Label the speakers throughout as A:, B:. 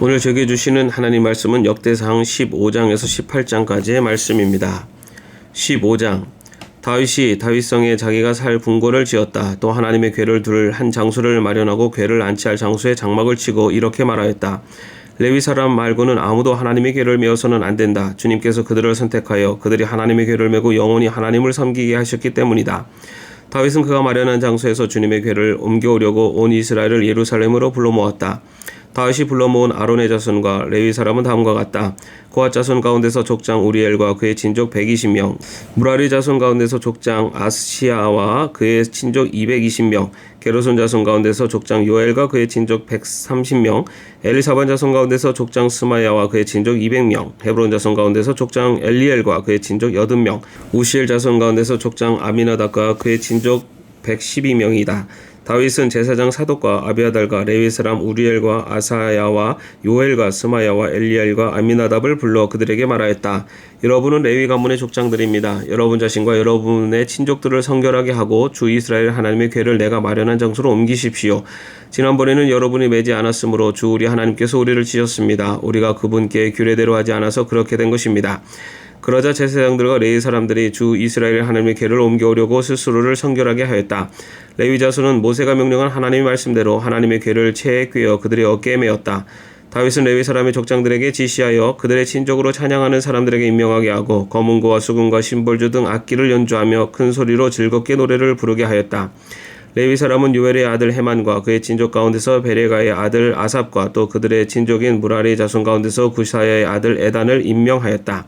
A: 오늘 저에게 주시는 하나님 말씀은 역대상 15장에서 18장까지의 말씀입니다. 15장 다윗이 다윗성에 자기가 살 궁궐을 지었다. 또 하나님의 궤를 둘 한 장소를 마련하고 궤를 안치할 장소에 장막을 치고 이렇게 말하였다. 레위 사람 말고는 아무도 하나님의 궤를 메어서는 안 된다. 주님께서 그들을 선택하여 그들이 하나님의 궤를 메고 영원히 하나님을 섬기게 하셨기 때문이다. 다윗은 그가 마련한 장소에서 주님의 궤를 옮겨오려고 온 이스라엘을 예루살렘으로 불러 모았다. 다윗이 불러 모은 아론의 자손과 레위 사람은 다음과 같다. 고앗 자손 가운데서 족장 우리엘과 그의 친족 120명, 무라리 자손 가운데서 족장 아스시아와 그의 친족 220명, 게르손 자손 가운데서 족장 요엘과 그의 친족 130명, 엘리사반 자손 가운데서 족장 스마야와 그의 친족 200명, 헤브론 자손 가운데서 족장 엘리엘과 그의 친족 80명, 우시엘 자손 가운데서 족장 아미나답과 그의 친족 112명이다. 다윗은 제사장 사독과 아비아달과 레위 사람 우리엘과 아사야와 요엘과 스마야와 엘리엘과 아미나답을 불러 그들에게 말하였다. 여러분은 레위 가문의 족장들입니다. 여러분 자신과 여러분의 친족들을 성결하게 하고 주 이스라엘 하나님의 궤를 내가 마련한 장소로 옮기십시오. 지난번에는 여러분이 매지 않았으므로 주 우리 하나님께서 우리를 지셨습니다. 우리가 그분께 규례대로 하지 않아서 그렇게 된 것입니다. 그러자 제사장들과 레위 사람들이 주 이스라엘 하나님의 궤를 옮겨오려고 스스로를 성결하게 하였다. 레위 자손은 모세가 명령한 하나님의 말씀대로 하나님의 궤를 채에 꿰어 그들의 어깨에 메었다. 다윗은 레위 사람의 족장들에게 지시하여 그들의 친족으로 찬양하는 사람들에게 임명하게 하고 검은고와 수금과 심벌주 등 악기를 연주하며 큰 소리로 즐겁게 노래를 부르게 하였다. 레위 사람은 요엘의 아들 헤만과 그의 친족 가운데서 베레가의 아들 아삽과 또 그들의 친족인 무라리 자손 가운데서 구사야의 아들 에단을 임명하였다.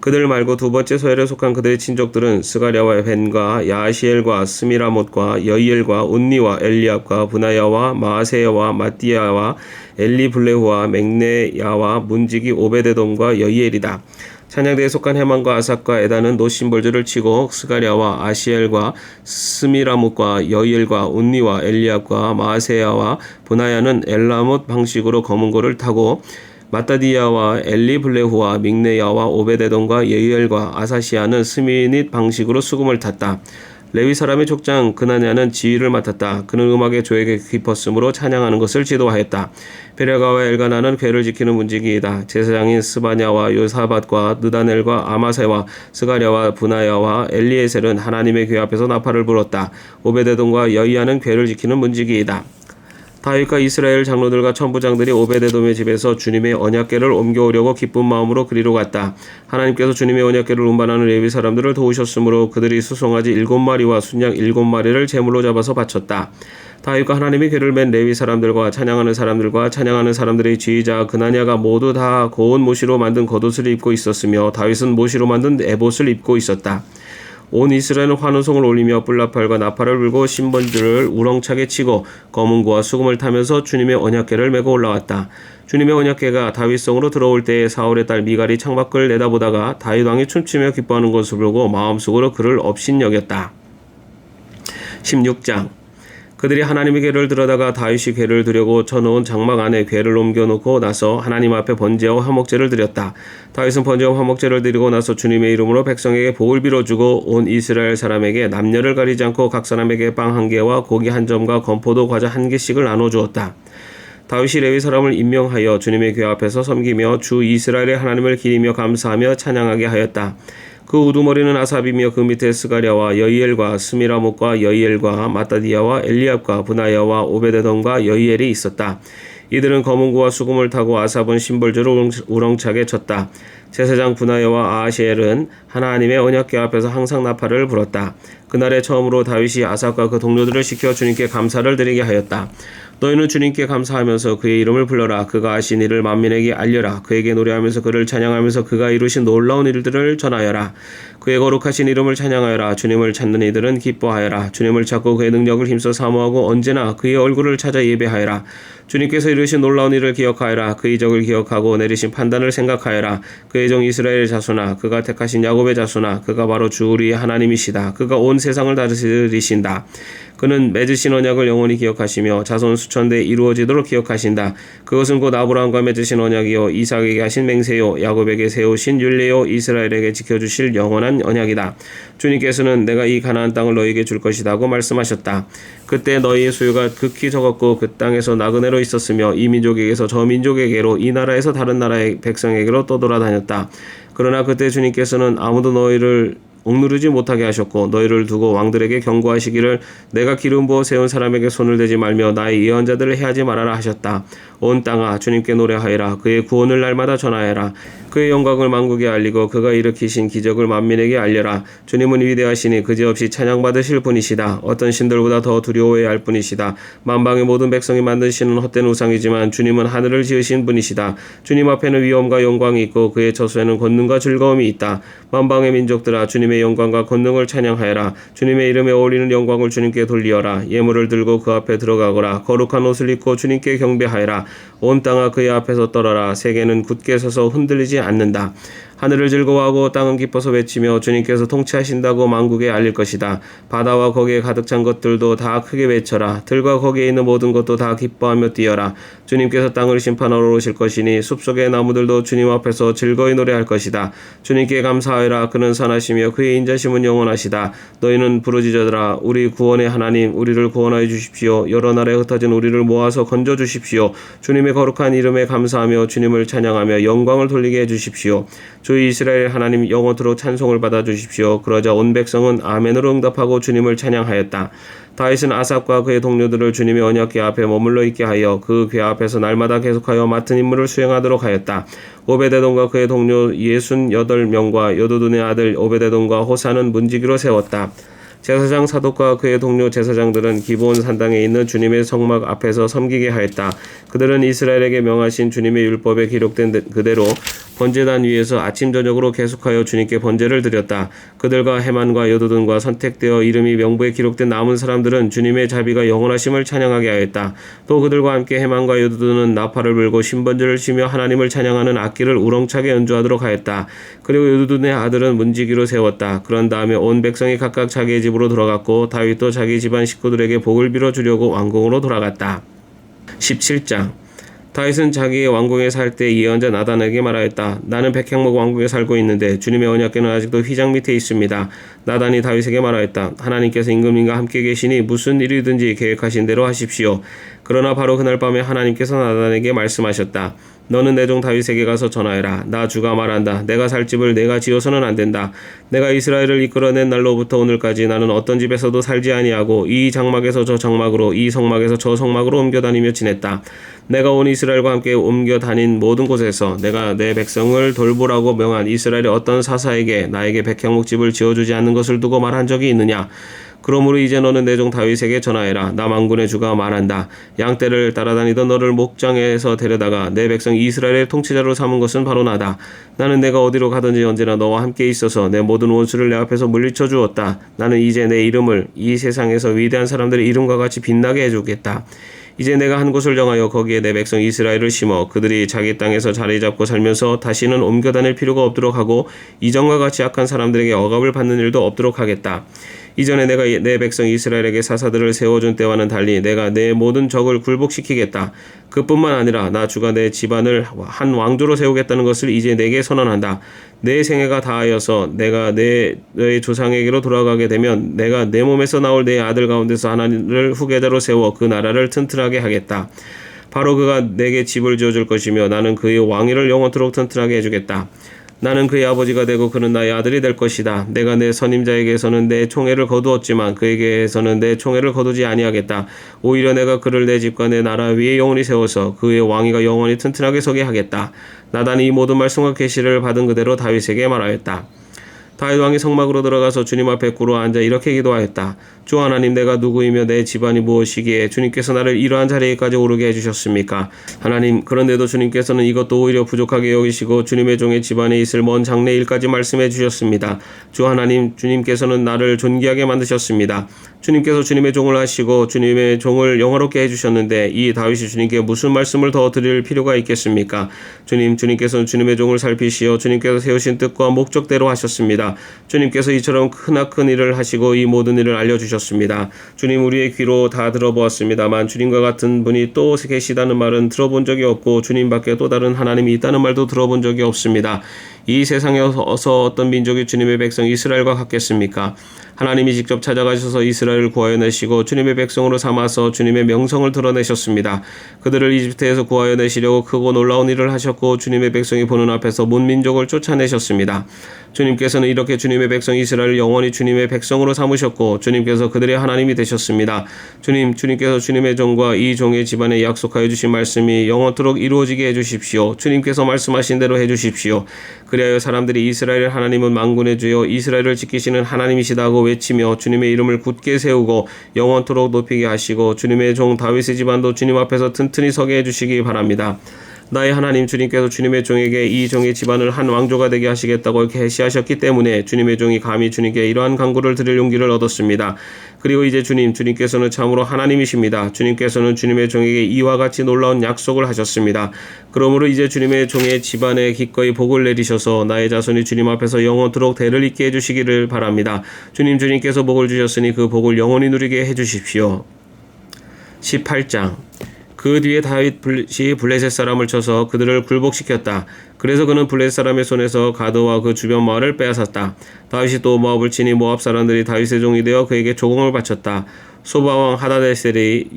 A: 그들 말고 두 번째 소열에 속한 그들의 친족들은 스가랴와 벤과 야시엘과 스미라못과 여이엘과 운니와 엘리압과 분하야와 마세야와 마띠야와 엘리블레후와 맥네야와 문지기 오베데돔과 여이엘이다. 찬양대에 속한 헤만과 아삭과 에다는 노심벌주를 치고 스가랴와 아시엘과 스미라못과 여이엘과 운니와 엘리압과 마세야와 분하야는 엘라못 방식으로 검은 고를 타고 마따디야와 엘리블레후와 믹네야와 오베데돈과 예이엘과 아사시아는 스미닛 방식으로 수금을 탔다. 레위 사람의 족장 그나냐는 지휘를 맡았다. 그는 음악의 조예에 깊었으므로 찬양하는 것을 지도하였다. 베레가와 엘가나는 궤를 지키는 문지기이다. 제사장인 스바냐와 요사밭과 느다넬과 아마세와 스가랴와 분하야와 엘리에셀은 하나님의 궤 앞에서 나팔을 불었다. 오베데돈과 여이야는 궤를 지키는 문지기이다. 다윗과 이스라엘 장로들과 천부장들이 오베데돔의 집에서 주님의 언약궤를 옮겨오려고 기쁜 마음으로 그리로 갔다. 하나님께서 주님의 언약궤를 운반하는 레위 사람들을 도우셨으므로 그들이 수송아지 일곱 마리와 순양 일곱 마리를 제물로 잡아서 바쳤다. 다윗과 하나님의 궤를 맨 레위 사람들과 찬양하는 사람들과 찬양하는 사람들의 지휘자 그나냐가 모두 다 고운 모시로 만든 겉옷을 입고 있었으며 다윗은 모시로 만든 에봇을 입고 있었다. 온 이스라엘은 환호성을 올리며 뿔나팔과 나팔을 불고 신번주를 우렁차게 치고 검은고와 수금을 타면서 주님의 언약궤를 메고 올라왔다. 주님의 언약궤가 다윗성으로 들어올 때에 사울의 딸 미갈이 창밖을 내다보다가 다윗 왕이 춤추며 기뻐하는 것을 보고 마음속으로 그를 업신여겼다. 16장 그들이 하나님의 궤를 들여다가 다윗이 궤를 들여고 쳐놓은 장막 안에 궤를 옮겨놓고 나서 하나님 앞에 번제와 화목제를 드렸다. 다윗은 번제와 화목제를 드리고 나서 주님의 이름으로 백성에게 복을 빌어주고 온 이스라엘 사람에게 남녀를 가리지 않고 각 사람에게 빵 한 개와 고기 한 점과 건포도 과자 한 개씩을 나눠 주었다. 다윗이 레위 사람을 임명하여 주님의 궤 앞에서 섬기며 주 이스라엘의 하나님을 기리며 감사하며 찬양하게 하였다. 그 우두머리는 아삽이며 그 밑에 스가랴와 여이엘과 스미라목과 여이엘과 마따디야와 엘리압과 분하야와 오베데돔과 여이엘이 있었다. 이들은 검은고와 수금을 타고 아삽은 심벌주를 우렁차게 쳤다. 제사장 분하야와 아시엘은 하나님의 언약궤 앞에서 항상 나팔을 불었다. 그날에 처음으로 다윗이 아삽과 그 동료들을 시켜 주님께 감사를 드리게 하였다. 너희는 주님께 감사하면서 그의 이름을 불러라. 그가 하신 일을 만민에게 알려라. 그에게 노래하면서 그를 찬양하면서 그가 이루신 놀라운 일들을 전하여라. 그의 거룩하신 이름을 찬양하여라. 주님을 찾는 이들은 기뻐하여라. 주님을 찾고 그의 능력을 힘써 사모하고 언제나 그의 얼굴을 찾아 예배하여라. 주님께서 이루신 놀라운 일을 기억하여라. 그 이적을 기억하고 내리신 판단을 생각하여라. 그의 종 이스라엘 자손아, 그가 택하신 야곱의 자손아, 그가 바로 주 우리의 하나님이시다. 그가 온 세상을 다스리신다. 그는 맺으신 언약을 영원히 기억하시며 자손 수천대 이루어지도록 기억하신다. 그것은 곧 아브라함과 맺으신 언약이요 이삭에게 하신 맹세요 야곱에게 세우신 율례요 이스라엘에게 지켜주실 영원한 언약이다. 주님께서는 내가 이 가나안 땅을 너희에게 줄 것이다고 말씀하셨다. 그때 너희의 수요가 극히 적었고 그 땅에서 나그네로 있었으며 이 민족에게서 저 민족에게로 이 나라에서 다른 나라의 백성에게로 떠돌아다녔다. 그러나 그때 주님께서는 아무도 너희를 억누르지 못하게 하셨고 너희를 두고 왕들에게 경고하시기를 내가 기름 부어 세운 사람에게 손을 대지 말며 나의 예언자들을 해하지 말아라 하셨다. 온 땅아 주님께 노래하여라. 그의 구원을 날마다 전하여라. 그의 영광을 만국에 알리고 그가 일으키신 기적을 만민에게 알려라. 주님은 위대하시니 그지없이 찬양받으실 분이시다. 어떤 신들보다 더 두려워해야 할 분이시다. 만방의 모든 백성이 만드시는 헛된 우상이지만 주님은 하늘을 지으신 분이시다. 주님 앞에는 위엄과 영광이 있고 그의 처소에는 권능과 즐거움이 있다. 만방의 민족들아 주님의 영광과 권능을 찬양하여라. 주님의 이름에 어울리는 영광을 주님께 돌리어라. 예물을 들고 그 앞에 들어가거라. 거룩한 옷을 입고 주님께 경배하여라 온 땅아 그의 앞에서 떨어라 세계는 굳게 서서 흔들리지 않는다. 하늘을 즐거워하고 땅은 기뻐서 외치며 주님께서 통치하신다고 만국에 알릴 것이다. 바다와 거기에 가득 찬 것들도 다 크게 외쳐라. 들과 거기에 있는 모든 것도 다 기뻐하며 뛰어라. 주님께서 땅을 심판하러 오실 것이니 숲속의 나무들도 주님 앞에서 즐거이 노래할 것이다. 주님께 감사하여라. 그는 선하시며 그의 인자심은 영원하시다. 너희는 부르짖어라. 우리 구원의 하나님 우리를 구원하여 주십시오. 여러 나라에 흩어진 우리를 모아서 건져 주십시오. 주님의 거룩한 이름에 감사하며 주님을 찬양하며 영광을 돌리게 해 주십시오. 주 이스라엘 하나님 영원토록 찬송을 받아 주십시오. 그러자 온 백성은 아멘으로 응답하고 주님을 찬양하였다. 다윗은 아삽과 그의 동료들을 주님의 언약 궤 앞에 머물러 있게 하여 그 궤 앞에서 날마다 계속하여 맡은 임무를 수행하도록 하였다. 오베데돔과 그의 동료 예순 여덟 명과 여도둔의 아들 오베데돔과 호사는 문지기로 세웠다. 제사장 사독과 그의 동료 제사장들은 기브온 산당에 있는 주님의 성막 앞에서 섬기게 하였다. 그들은 이스라엘에게 명하신 주님의 율법에 기록된 그대로 번제단 위에서 아침 저녁으로 계속하여 주님께 번제를 드렸다. 그들과 해만과 여두둔과 선택되어 이름이 명부에 기록된 남은 사람들은 주님의 자비가 영원하심을 찬양하게 하였다. 또 그들과 함께 해만과 여두둔은 나팔을 불고 신번제를 치며 하나님을 찬양하는 악기를 우렁차게 연주하도록 하였다. 그리고 여두둔의 아들은 문지기로 세웠다. 그런 다음에 온 백성이 각각 자기의 집 으로 돌아갔고 다윗도 자기 집안 식구들에게 복을 빌어 주려고 왕궁으로 돌아갔다. 17장 다윗은 자기의 왕궁에 살 때 예언자 나단에게 말하였다. 나는 백향목 왕궁에 살고 있는데 주님의 언약궤는 아직도 휘장 밑에 있습니다. 나단이 다윗에게 말하였다. 하나님께서 임금님과 함께 계시니 무슨 일이든지 계획하신 대로 하십시오. 그러나 바로 그날 밤에 하나님께서 나단에게 말씀하셨다. 너는 내 종 다윗에게 가서 전하여라. 나 주가 말한다. 내가 살 집을 내가 지어서는 안 된다. 내가 이스라엘을 이끌어낸 날로부터 오늘까지 나는 어떤 집에서도 살지 아니하고 이 장막에서 저 장막으로 이 성막에서 저 성막으로 옮겨 다니며 지냈다. 내가 온 이스라엘과 함께 옮겨 다닌 모든 곳에서 내가 내 백성을 돌보라고 명한 이스라엘의 어떤 사사에게 나에게 백향목 집을 지어주지 않는 것을 두고 말한 적이 있느냐? 그러므로 이제 너는 내 종 다윗에게 전하여라. 나 망군의 주가 말한다. 양떼를 따라다니던 너를 목장에서 데려다가 내 백성 이스라엘의 통치자로 삼은 것은 바로 나다. 나는 내가 어디로 가든지 언제나 너와 함께 있어서 내 모든 원수를 내 앞에서 물리쳐 주었다. 나는 이제 내 이름을 이 세상에서 위대한 사람들의 이름과 같이 빛나게 해주겠다. 이제 내가 한 곳을 정하여 거기에 내 백성 이스라엘을 심어 그들이 자기 땅에서 자리 잡고 살면서 다시는 옮겨 다닐 필요가 없도록 하고 이전과 같이 악한 사람들에게 억압을 받는 일도 없도록 하겠다. 이전에 내가 내 백성 이스라엘에게 사사들을 세워준 때와는 달리 내가 내 모든 적을 굴복시키겠다. 그뿐만 아니라 나 주가 내 집안을 한 왕조로 세우겠다는 것을 이제 내게 선언한다. 내 생애가 다하여서 내가 내 너의 조상에게로 돌아가게 되면 내가 내 몸에서 나올 내 아들 가운데서 하나를 후계자로 세워 그 나라를 튼튼하게 하겠다. 바로 그가 내게 집을 지어줄 것이며 나는 그의 왕위를 영원토록 튼튼하게 해주겠다. 나는 그의 아버지가 되고 그는 나의 아들이 될 것이다. 내가 내 선임자에게서는 내 총애를 거두었지만 그에게서는 내 총애를 거두지 아니하겠다. 오히려 내가 그를 내 집과 내 나라 위에 영원히 세워서 그의 왕위가 영원히 튼튼하게 서게 하겠다. 나단이 이 모든 말씀과 계시를 받은 그대로 다윗에게 말하였다. 다윗 왕이 성막으로 들어가서 주님 앞에 꿇어 앉아 이렇게 기도하였다. 주 하나님 내가 누구이며 내 집안이 무엇이기에 주님께서 나를 이러한 자리에까지 오르게 해주셨습니까? 하나님 그런데도 주님께서는 이것도 오히려 부족하게 여기시고 주님의 종의 집안에 있을 먼 장래 일까지 말씀해 주셨습니다. 주 하나님 주님께서는 나를 존귀하게 만드셨습니다. 주님께서 주님의 종을 하시고 주님의 종을 영화롭게 해주셨는데 이 다윗이 주님께 무슨 말씀을 더 드릴 필요가 있겠습니까? 주님 주님께서는 주님의 종을 살피시어 주님께서 세우신 뜻과 목적대로 하셨습니다. 주님께서 이처럼 크나큰 일을 하시고 이 모든 일을 알려주셨습니다. 주님 우리의 귀로 다 들어보았습니다만 주님과 같은 분이 또 계시다는 말은 들어본 적이 없고 주님밖에 또 다른 하나님이 있다는 말도 들어본 적이 없습니다. 이 세상에서 어떤 민족이 주님의 백성 이스라엘과 같겠습니까? 하나님이 직접 찾아가셔서 이스라엘을 구하여 내시고 주님의 백성으로 삼아서 주님의 명성을 드러내셨습니다. 그들을 이집트에서 구하여 내시려고 크고 놀라운 일을 하셨고 주님의 백성이 보는 앞에서 문민족을 쫓아내셨습니다. 주님께서는 이렇게 주님의 백성 이스라엘을 영원히 주님의 백성으로 삼으셨고 주님께서 그들의 하나님이 되셨습니다. 주님, 주님께서 주님의 종과 이 종의 집안에 약속하여 주신 말씀이 영원토록 이루어지게 해 주십시오. 주님께서 말씀하신 대로 해 주십시오. 그 리하여 사람들이 이스라엘 하나님은 만군의 주여 이스라엘을 지키시는 하나님이시다고 외치며 주님의 이름을 굳게 세우고 영원토록 높이게 하시고 주님의 종 다윗의 집안도 주님 앞에서 튼튼히 서게 해 주시기 바랍니다. 나의 하나님 주님께서 주님의 종에게 이 종의 집안을 한 왕조가 되게 하시겠다고 계시하셨기 때문에 주님의 종이 감히 주님께 이러한 간구를 드릴 용기를 얻었습니다. 그리고 이제 주님, 주님께서는 참으로 하나님이십니다. 주님께서는 주님의 종에게 이와 같이 놀라운 약속을 하셨습니다. 그러므로 이제 주님의 종의 집안에 기꺼이 복을 내리셔서 나의 자손이 주님 앞에서 영원토록 대를 잇게 해주시기를 바랍니다. 주님, 주님께서 복을 주셨으니 그 복을 영원히 누리게 해주십시오. 18장 그 뒤에 다윗이 블레셋 사람을 쳐서 그들을 굴복시켰다. 그래서 그는 블레셋 사람의 손에서 가드와 그 주변 마을을 빼앗았다. 다윗이 또 모압을 치니 모압 사람들이 다윗의 종이 되어 그에게 조공을 바쳤다. 소바왕 하다데셀이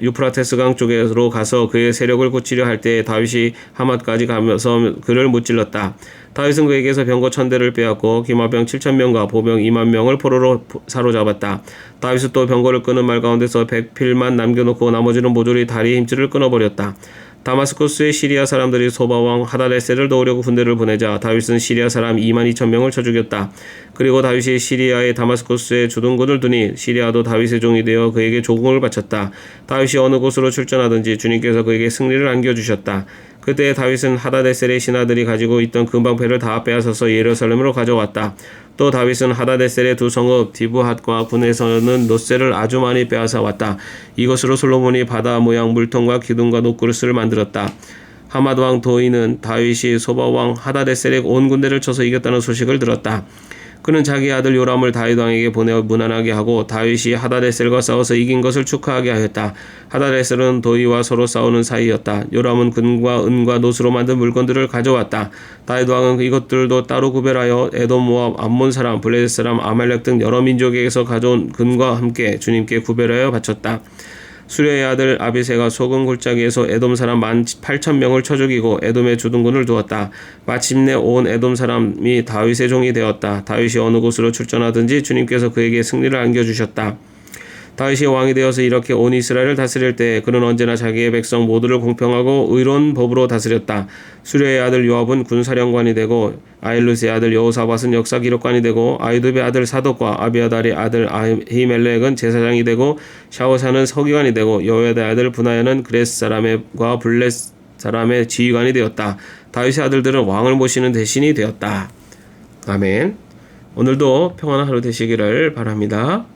A: 유프라테스 강 쪽으로 가서 그의 세력을 굳히려 할 때 다윗이 하맛까지 가면서 그를 무찔렀다. 다윗은 그에게서 병거 천대를 빼앗고 기마병 7천 명과 보병 2만 명을 포로로 사로잡았다. 다윗은 또 병거를 끄는 말 가운데서 백필만 남겨놓고 나머지는 모조리 다리 힘줄을 끊어버렸다. 다마스쿠스의 시리아 사람들이 소바왕 하다레셀을 도우려고 군대를 보내자 다윗은 시리아 사람 2만 2천 명을 쳐 죽였다. 그리고 다윗이 시리아의 다마스쿠스에 주둔군을 두니 시리아도 다윗의 종이 되어 그에게 조공을 바쳤다. 다윗이 어느 곳으로 출전하든지 주님께서 그에게 승리를 안겨주셨다. 그때 다윗은 하다데셀의 신하들이 가지고 있던 금방패를 다 빼앗아서 예루살렘으로 가져왔다. 또 다윗은 하다데셀의 두 성읍 디브핫과 군에서는 노셀을 아주 많이 빼앗아 왔다. 이것으로 솔로몬이 바다 모양 물통과 기둥과 녹그릇을 만들었다. 하마드 왕 도이는 다윗이 소바 왕 하다데셀의 온 군대를 쳐서 이겼다는 소식을 들었다. 그는 자기 아들 요람을 다윗 왕에게 보내어 무난하게 하고 다윗이 하다데셀과 싸워서 이긴 것을 축하하게 하였다. 하다데셀은 도이와 서로 싸우는 사이였다. 요람은 금과 은과 노수로 만든 물건들을 가져왔다. 다윗 왕은 이것들도 따로 구별하여 에돔 모압 암몬 사람 블레셋 사람 아말렉 등 여러 민족에게서 가져온 금과 함께 주님께 구별하여 바쳤다. 수레의 아들 아비세가 소금 골짜기에서 에돔 사람 만 8천 명을 쳐 죽이고 에돔의 주둔군을 두었다. 마침내 온 에돔 사람이 다윗의 종이 되었다. 다윗이 어느 곳으로 출전하든지 주님께서 그에게 승리를 안겨 주셨다. 다윗이 왕이 되어서 이렇게 온 이스라엘을 다스릴 때 그는 언제나 자기의 백성 모두를 공평하고 의로운 법으로 다스렸다. 수레의 아들 요압은 군사령관이 되고 아일루스의 아들 여호사밧은 역사 기록관이 되고 아이두의 아들 사독과 아비아달의 아들 아히멜렉은 제사장이 되고 샤오사는 서기관이 되고 여호야의 아들 분하야는 그레스 사람과 블레 사람의 지휘관이 되었다. 다윗의 아들들은 왕을 모시는 대신이 되었다. 아멘. 오늘도 평안한 하루 되시기를 바랍니다.